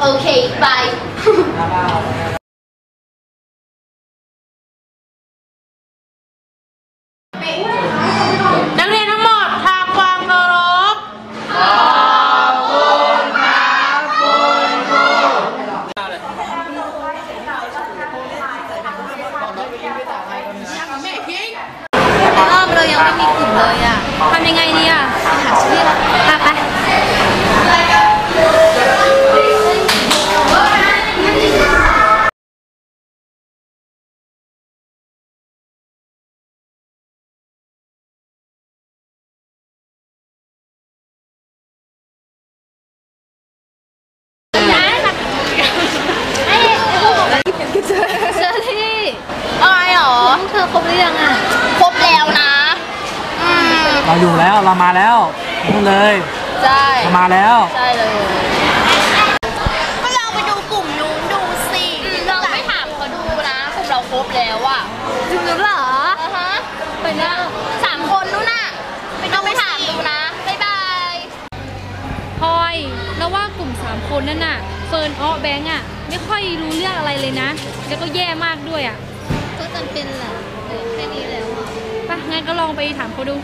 Okay, bye. bye. แล้วว่ากลุ่ม 3 คนนั่นน่ะเฟิร์นอ้อแบงอะไม่ค่อยรู้เรื่องอะไรเลยนะ แล้วก็แย่มากด้วยอะก็จำเป็นแหละแค่นี้แล้วอป่ะงั้นก็ลองไปถามเขาดู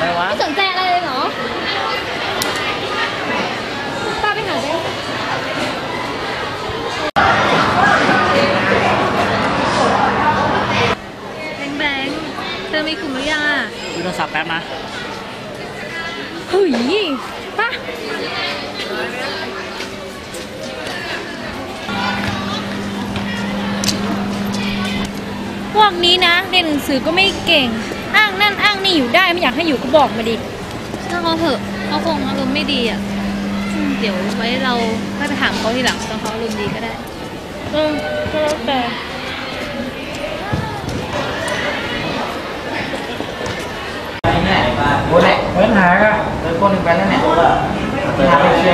ไปวะ ไม่สนใจ โทรศัพท์แป๊บนะเฮ้ยป่ะพวกนี้นะเรียนหนังสือก็ไม่เก่ง อ้างนั่นอ้างนี่อยู่ได้ไม่อยากให้อยู่ก็บอกมาดิถ้าเขาเถอะเขาคงอารมณ์ไม่ดีอะเดี๋ยวไว้เราค่ไปถามเขาทีหลังตอนเขาอารมณ์ดีก็ได้ เออแล้วแต่ โอ้ยเว้นหาก็เลยคนหนึ่งไปแล้วเนี่ยหาไปเ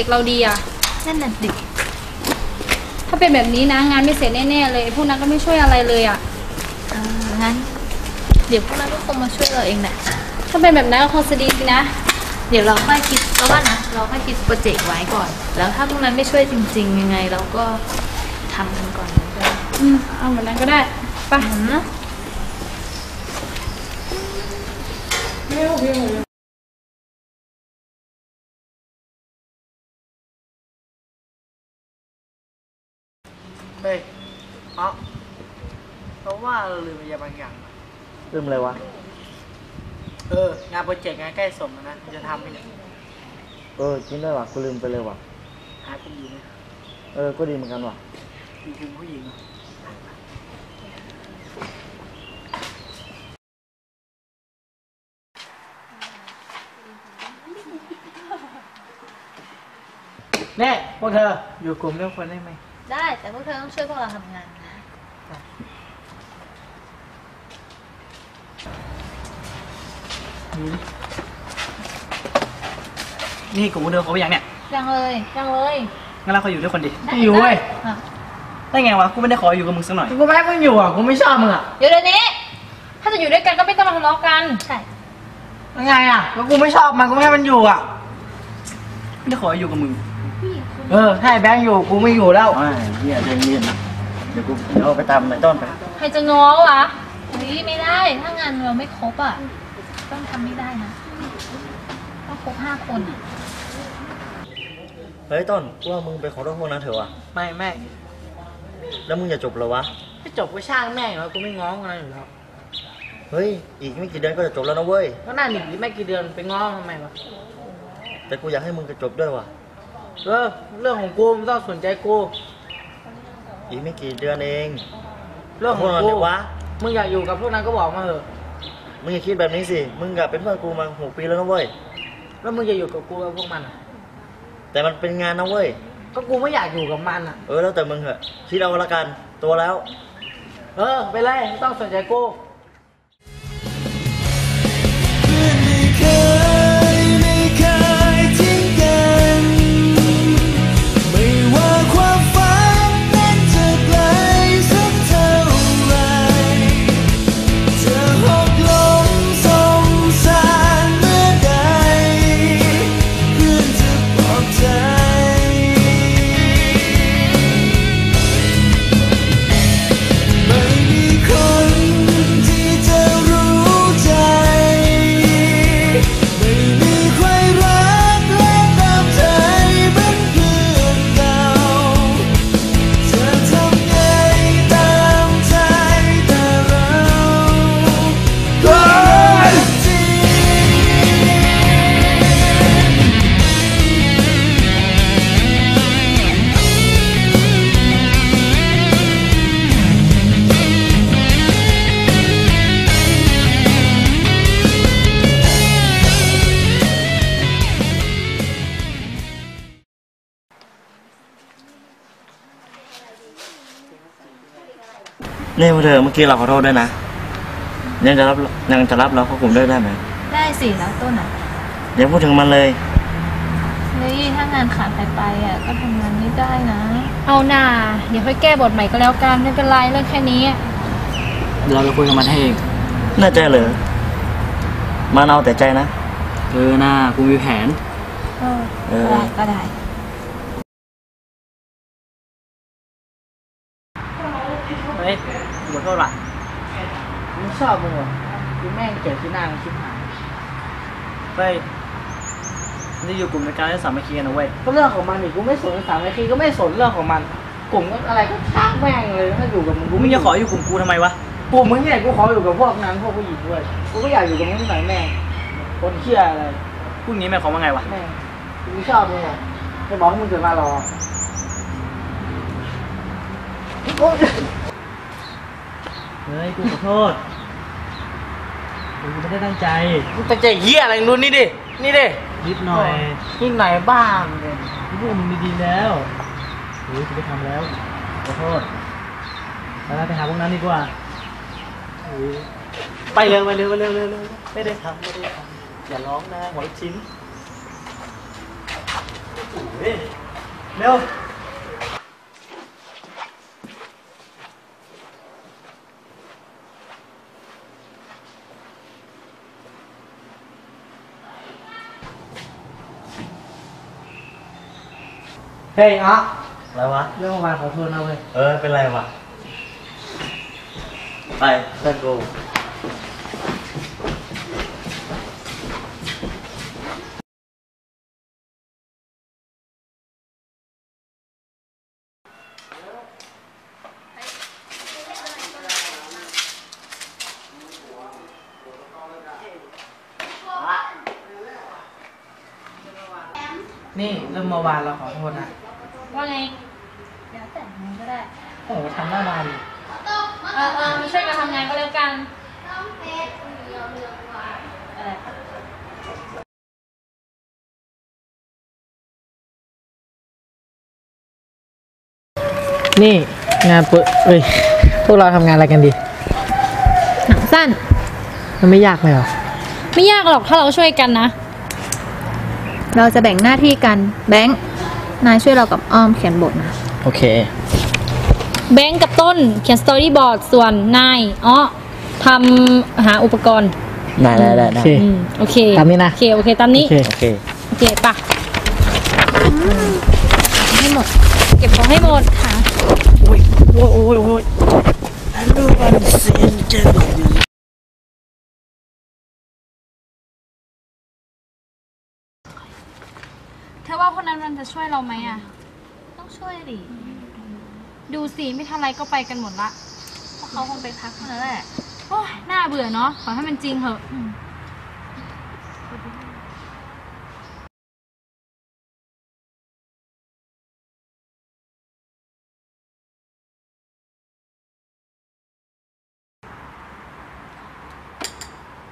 เจกต์เราดีอะนั่นน่ะดิถ้าเป็นแบบนี้นะงานไม่เสร็จแน่ๆเลยพวกนั้นก็ไม่ช่วยอะไรเลยอะอ่างั้น เดี๋ยวพวกเราก็คงมาช่วยเราเองแหละถ้าเป็นแบบนั้นก็คงจะดีนะ เดี๋ยวเราค่อยคิดเราว่านะเราค่อยคิดโปรเจกต์ไว้ก่อน แล้วถ้าพวกนั้นไม่ช่วยจริง ๆ ยังไง เราก็ทำกันก่อนก็ได้อืมเอาแบบนั้นก็ได้ไปอืม เฮ้ยเอ้า เพราะว่าเราลืมอะไรบางอย่าง ลืมอะไรวะ เออ งานโปรเจกต์งานใกล้ส่งแล้วนะจะทำไหมเนี่ยเออจริงด้วยว่ะกูลืมไปเลยว่ะ หาคุณอยู่ไหมเออ ก็ดีเหมือนกันว่ะอยู่คุณผู้หญิงเหรอแน่พวกเธออยู่กลุ่มเรื่องคนได้ไหมได้แต่พวกเธอต้องช่วยพวกเราทำงานนะ นี่กลุ่มพวกเธอเขาไปยังเนี่ยยังเลยยังเลยงั้นเราขออยู่ด้วยคนดิได้อยู่เว้ยอะได้ไงวะกูไม่ได้ขออยู่กับมึงสักหน่อยกูไม่ให้มึงอยู่อะกูไม่ชอบมึงอะเดี๋ยวเดี๋ยวนี้ถ้าจะอยู่ด้วยกันก็ไม่ต้องมาทะเลาะกันใช่ยังไงอะก็กูไม่ชอบมันกูไม่ให้มันอยู่อะไม่ได้ขออยู่กับมึงเออถ้าไอ้แบงค์อยู่กูไม่อยู่แล้วไม่เฮียเรียนเรียนนะเดี๋ยวกูเดี๋ยวเอาไปตามในต้นไปใครจะง้อวะเฮ้ยไม่ได้ถ้างานเราไม่ครบอะ ต้องทำไม่ได้นะต้องครบห้าคนอะเฮ้ยต้นกูว่ามึงไปขอโทษพวกนั้นเถอะวะไม่ไม่แล้วมึงอย่าจบเลยวะ ไม่จบก็ช่างแม่งแล้วกูไม่ง้อมันอยู่แล้วเฮ้ย อีกไม่กี่เดือนก็จะจบแล้วนะเว้ย ก็น่าหนีไม่กี่เดือนไปง้อทำไมวะแต่กูอยากให้มึงกระจบด้วยว่ะ เออเรื่องของกูไม่ต้องสนใจกูอีกไม่กี่เดือนเองเรื่องของกนั้นกูเดี๋ยววะ มึงอยากอยู่กับพวกนั้นก็บอกมาเถอะ มึงอย่าคิดแบบนี้สิ มึงกับเป็นเพื่อนกูมาหกปีแล้วนะเว้ย แล้วมึงจะอยู่กับกูกับพวกมันอะแต่มันเป็นงานนะเว้ย ก็กูไม่อยากอยู่กับมันอะ เออแล้วแต่มึงเหอะคิดเอาละกัน ตัวแล้ว เออ ไปเลยไม่ต้องสนใจกู นี่ยเธอเมื่อกี้เราขอโทษด้วยนะยังจะรับยังจะรับเราเข้ากลุ่มด้ได้ไหมได้สิแล้วต้นอะอยวพูดถึงมันเลยนี่ถ้างานขาดไปไปอะก็ทำงานไม่ได้นะ เอาหน่าเดี๋ยวค่อยแก้บทใหม่ก็แล้วกันไม่เป็นไรเรื่องแค่นี้เราจะคุยกับมันให้เองน่าใจเหรอมันเอาแต่ใจนะเออหน้ากูมีแผนเออก็ได้ก็ได้ เเฮ้ยขอโทษว่ะมึงชอบมึงเหรอกูแม่งเกลียดที่หน้ามึงชิบหายเฮ้ยนี่อยู่กลุ่มในการเล่นสามัคคีกันนะเว้ยก็เรื่องของมันนี่กูไม่สนสามนาทีก็ไม่สนเรื่องของมัน กลุ่มก็อะไรก็ช่างแม่งเลยถ้าอยู่กับมึงกูกูไม่ไม่จะขออยู่กลุ่มกูทำไมวะกลุ่มมึงเนี่ยกูขออยู่กับพวกนั้นพวกผู้หญิงด้วยกูก็อยากอยู่กับมึงหน่อยแม่งคนเชี่ยอะไรพรุ่งนี้หมายความว่าไงวะแม่งกูชอบมึงอะจะบอกให้มึงเกิดมารอโอ๊ย เฮ้ยกูขอโทษกูไม่ได้ตั้งใจมึงตั้งใจเหี้ยอะไรดูนี่ดิ นี่ดิ นิดหน่อยนิดหน่อยบ้างเลยกูพูดมึงดีๆแล้วเฮ้ยกูไปทำแล้วขอโทษแล้วไปหาพวกนั้นดีกว่าเฮ้ยไปเร็วไปเร็วไปเร็วเร็วเร็วไม่ได้ทำไม่ได้ทำอย่าร้องนะหัวลูกชิ้นเฮ้ยเร็ว เฮ้ยอะอะไรวะ เรื่องเมื่อวานขอโทษนะเว้ย เออ เป็นไรวะ ไปเพื่อนกู นี่เรื่องเมื่อวานเราขอโทษนะ ว่าไงแล้วแต่มึงก็ได้ โอ้โหทำหน้าบานดิเออเออมาช่วยกันทำงานก็แล้วกันต้องเป็นเรื่องเรื่องว่าอะไรนี่งานปุ๊เอ้ย พวกเราทำงานอะไรกันดี หนังสั้น มันไม่ยากเลยเหรอ ไม่ยากหรอกถ้าเราช่วยกันนะ เราจะแบ่งหน้าที่กันแบงค์นายช่วยเรากับอ้อมเขียนบทนะโอเค แบงก์กับต้นเขียนสตอรี่บอร์ดส่วนนายอ๋อทำหาอุปกรณ์ได้ได้ได้ได้โอเค อืมโอเคตามนี้นะ โอเคโอเคตามนี้ โอเค โอเคโอเคปะให้หมด เก็บของให้หมดค่ะ โอ้ยโอ้ยโอ้ยโอ้ยอันดูมั ธอว่าคนนั้นมันจะช่วยเราไหมอะ ต้องช่วยดิ ดูสิไม่ทันไรก็ไปกันหมดละเพราะเขาคงไปพักนั่นแหละ โอ้ยน่าเบื่อเนาะ ขอให้มันจริงเถอะ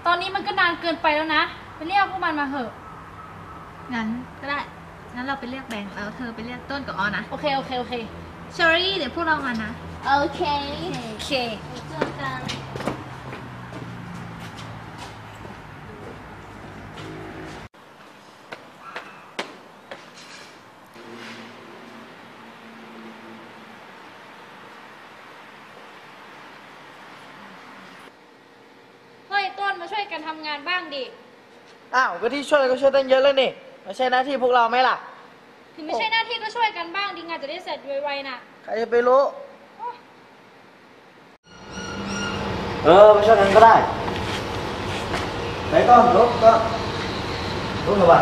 ตอนนี้มันก็นานเกินไปแล้วนะ ไปเรียกพวกมันมาเถอะ งั้นก็ได้ งั้นเราไปเรียกแบงค์แล้วเธอไปเรียกต้นกับอ้อนะ โอเค โอเค โอเค เชอรี่เดี๋ยวพวกเรามานะ โอเคโอเคเจอกันเฮ้ยต้นมาช่วยกันทำงานบ้างดิ อ้าว ก็ที่ช่วยก็ช่วยตั้งเยอะเลยนี่ ไม่ใช่หน้าที่พวกเราไหมล่ะ ถึงไม่ใช่หน้าที่ก็ช่วยกันบ้างดีงานจะได้เสร็จไวๆน่ะใครจะไปรู้ เออไปช่วยกันก็ได้ ไหนก้อนลุกก็ลุกหรือเปล่า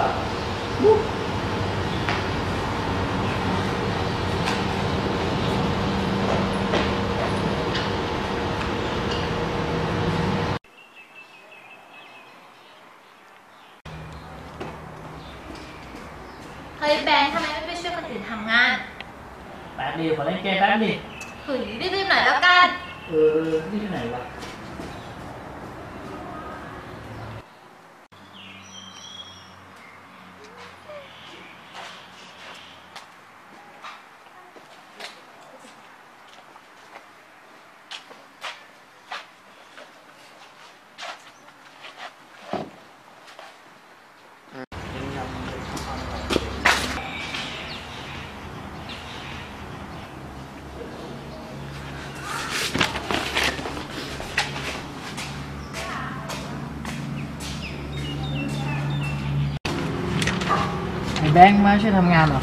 เฮ้ยแบงค์ทำไมไม่ไปช่วยคนอื่นทำงาน แป๊บดีขอ เล่นเกมแป๊บดิเฮ้ยรีบๆหน่อยแล้วกัน เออ นี่ที่ไหนวะ แบงค์มาช่วยทำงานเหรอ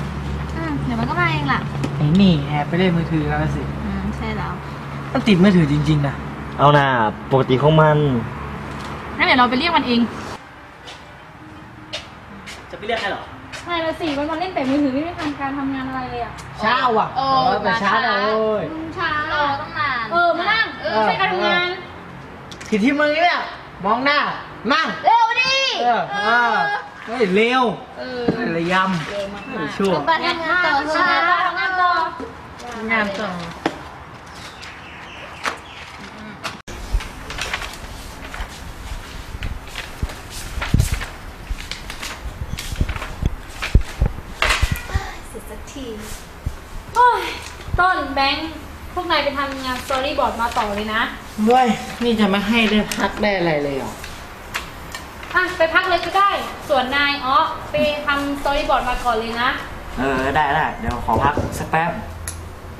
อืมเดี๋ยวมันก็มาเองล่ะไอ้นี่แอบไปเล่นมือถือแล้วสิ อืมใช่แล้วมันติดมือถือจริงๆนะ เอาน่ะปกติของมัน งั้นเดี๋ยวเราไปเรียกมันเองจะไปเรียกใครหรอ ใช่ละสิมันมาเล่นแต่มือถือไม่ได้ทำการทำงานอะไรเลยอะ เช้าอะเออแต่เช้าอะโอ้ยช้ารอต้องนานเออมานั่งเออช่วยกันทำงาน ผิดที่มึงเนี่ยมองหน้านั่ง เร็วดิ เออเออ เฮ้ยเร็วเออระยำเฮ้ยชั่วไปทำงานต่อเถทำงานต่ออะทำงานต่อ งานต่อโอ้ยต้นแบงค์พวกนายไปทำงานสตอรี่บอร์ดมาต่อเลยนะเว้ยนี่จะไม่ให้ได้พักได้อะไรเลยเหรอ อะไปพักเลยก็ได้ ส่วนนายอ๋อไปทำสตอรี่บอร์ดมาก่อนเลยนะ เออได้ได้เดี๋ยวขอพักสักแป๊บ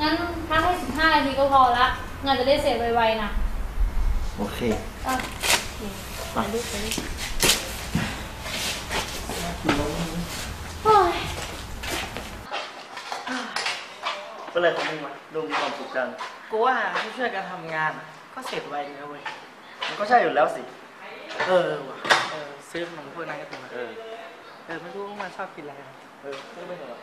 งั้นพักให้สิบห้านาทีก็พอละงานจะได้เสร็จไวๆนะโอเค อะไปโอ้ยก็เลยของมึงวะดูมีความสุขจังกูว่าช่วยๆกันทำงานอะก็เสร็จไวดีนะเว้ยมันก็ใช่อยู่แล้วสิ เออว่ะเออ ซื้อขนมพวกนั้นก็ถูกเออ เออไม่รู้ว่ามันชอบกินอะไรนะเออไม่เป็นไรหรอก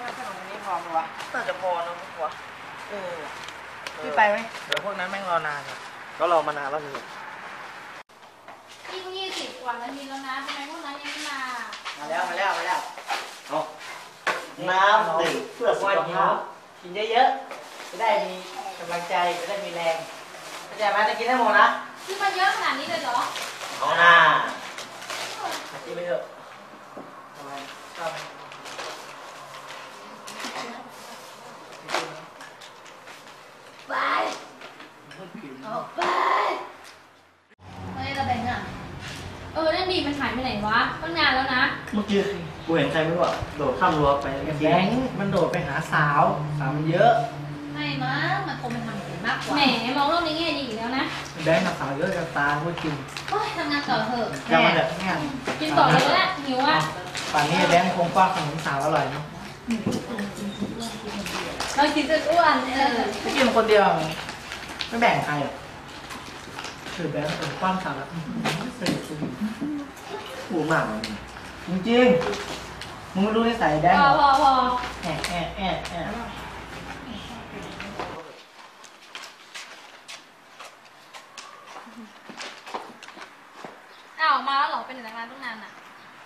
ว่าขนมอันนี้พอไหมวะ น่าจะพอนะวะ เออว่ะพี่ไปไหมเดี๋ยวพวกนั้นแม่งรอนานอะ ก็รอมานานแล้วสิ นี่ก็ยี่สิบกว่านาทีแล้วนะทำไมพวกนั้นยังไม่มา มาแล้วมาแล้วมาแล้ว เอาน้ำดื่มเพื่อสุขภาพ กินเยอะๆ จะได้มีกำลังใจ จะได้มีแรงเข้าใจไหมจะกินให้หมดนะ ซื้อมาเยอะขนาดนี้เลยเหรอ เอาหน้า กินไปเถอะทำไมชอบ ไป ออกไปเฮ้ยเราแบ่งอะ เออ นั่นดีมันหายไปไหนวะตั้งนานแล้วนะ เมื่อกี้กูเห็นใครไม่รู้อะโดดข้ามรั้วไปเมื่อแบกี้งค์มันโดดไปหาสาว สาวมันเยอะ ไม่มั้งมันคงเป็นทำอย่างอื่นมากกว่าแหมมองโลกในแง่ดีอีกแล้วนะแบงค์กับสาวเยอะกับตาพูดจริงโอ้ยทำงานต่อเถอะ จำมันเถอะแง่กินต่อเลยก็ได้หิวอะป่านนี้แบงค์คงป้อนขนมสาวอร่อยเนาะเรากินจนอ้วนเออ ไม่กินคนเดียว ไม่แบ่งใครอะคือแบงค์เป็นป้อนสาวแล้วอื้อหือสนิทสนิทกูมากเลยจริงๆมึงไม่รู้นิสัยแบงค์พเหรอพอพอแอะแอะแอะแอะอ้าวมาแล้วเหรอเป็นอย่างนั้นตั้งนานอะ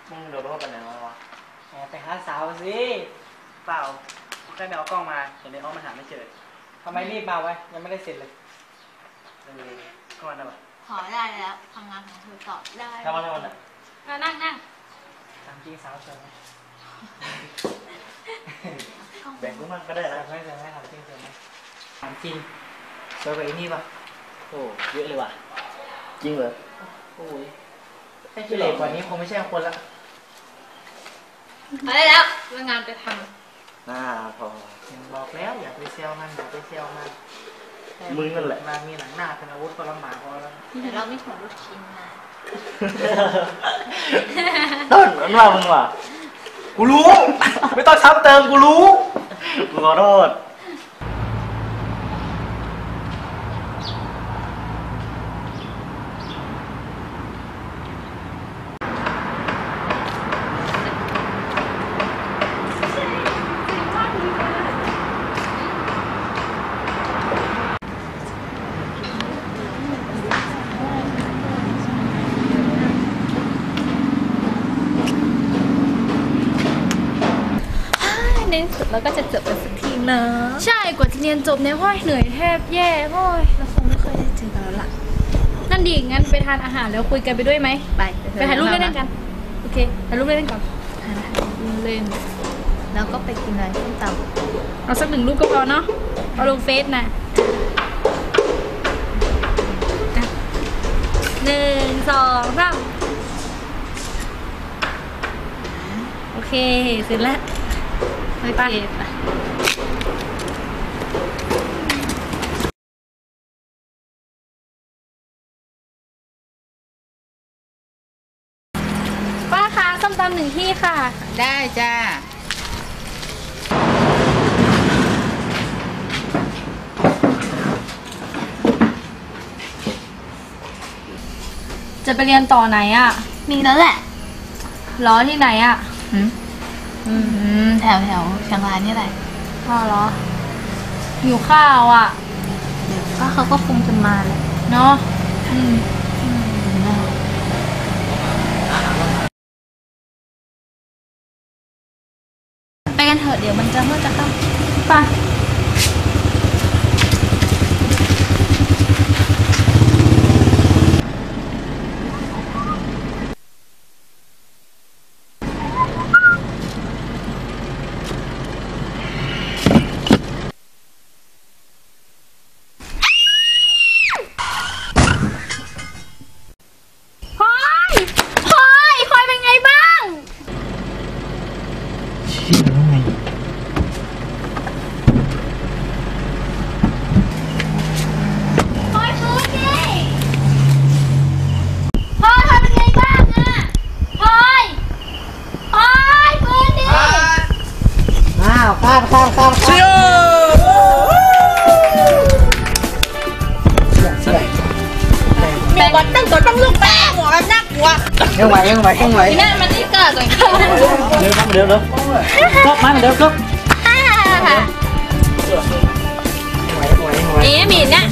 มึงโดดเข้าไปไหนมาวะแอะไปหาสาวสิเปล่าแค่ไปเอากล้องมาเห็นในห้องมันหาไม่เจอทำไมรีบมาไว้ยังไม่ได้เสร็จเลย เออเข้ามาได้ปะขอได้แล้วทำงานของเธอต่อได้ทำมาทำมามานั่งนั่งตามจริงสาวเฉยไหมแบ่งกูมากก็ได้แต่นะไม่เฉยไม่ถามจริงเฉยไหมถามจริงเจอไปนี่ปะโอ้เยอะเลยว่ะ จริงเหรอโอ้ยถ้าคิดเหล็กกว่านี้คงไม่ใช่คนละเอาได้แล้วเรื่องงานไปทน่าพออย่างบอกแล้วอย่าไปเซลมันอย่าไปเซลมัน มึงนั่นแหละ มามีหนังหน้าเป็นอาวุธก็ลำบากพอแล้วำแต่เราไม่ขอลูกชิ้นนะ ต้นมันว่ามึงว่ะกูรู้ ไม่ต้องซ้ำเติมกูรู้กูขอโทษ ในที่สุดเราก็จะจบกันสักทีเนอะใช่กว่าจะเรียนจบเนี่ยโอ้ยเหนื่อยแทบแย่โอ้ยเราคงไม่ค่อยได้เจอกันแล้วล่ะนั่นดีงั้นไปทานอาหารแล้วคุยกันไปด้วยไหมไปไปถ่ายรูปเล่นๆกันโอเคถ่ายรูปเล่นๆก่อนถ่ายรูปเล่นแล้วก็ไปกินอะไรส้มตำเอาสักหนึ่งรูปก็พอเนาะเอาลงเฟซนะอะหนึ่งสองสามโอเค เสร็จแล้ว โอไปป้าคะส้มตำหนึ่งที่ค่ะ ได้จ้า จะไปเรียนต่อไหนอะมีแล้วแหละ รอที่ไหนอะ หื แถวแถวเชียงรายนี่แหละอ๋อเหรออยู่ข้าวอะก็เขาก็คงจะมาแหละเนาะไป ไหวยังไหวยังไหวนี่มันนี่เกิดก่อนเร็วครับเร็วเร็วกบมาเร็วกบไหวยังไหวเอ๊ะมีเนี่ย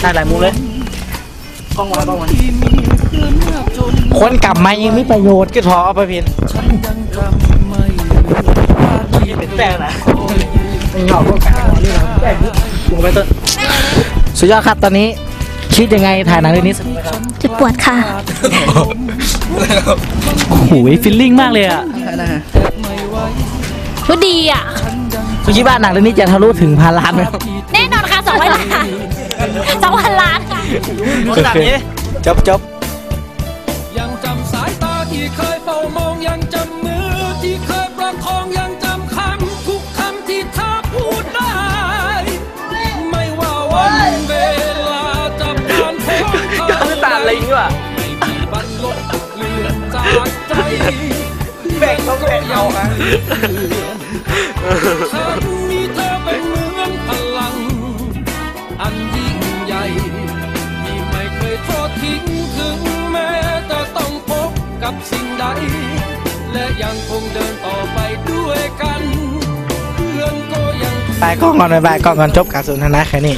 ได้หลายมุมเลยกล้องไว้กล้องไว้คนกลับมายังไมีประโยชน์ก็พอเอาไปพินเป็นแต่นะเหงาพวกกันนี่เราแบ่งมุมไปต้นสุดยอดครับตอนนี้ คิดยังไงถ่ายหนังเรื่องนี้สนุกไหมครับจะปวดค่ะ โอ้โหฟิลลิ่งมากเลยอะก็ดีอะ คุณคิดว่าหนังเรื่องนี้จะทะลุถึงพันล้านไหมครับแน่นอนค่ะสองพันล้านสองพันล้านค่ะขนาดนี้จบจบ ยังจำสายตาที่เคยเฝ้ามองยังจ เขาแบ่เอาฮะฉันมีเธอเป็นเหมือนพลัง อันยิ่งใหญ่ที่ไม่เคยทอดทิ้งถึงแม้จะต้องพบกับสิ่งใด และยังคงเดินต่อไปด้วยกัน เพื่อนก็ยังบายกล้องก่อนบายบายกล้องก่อนจบการสนทนาแค่นี้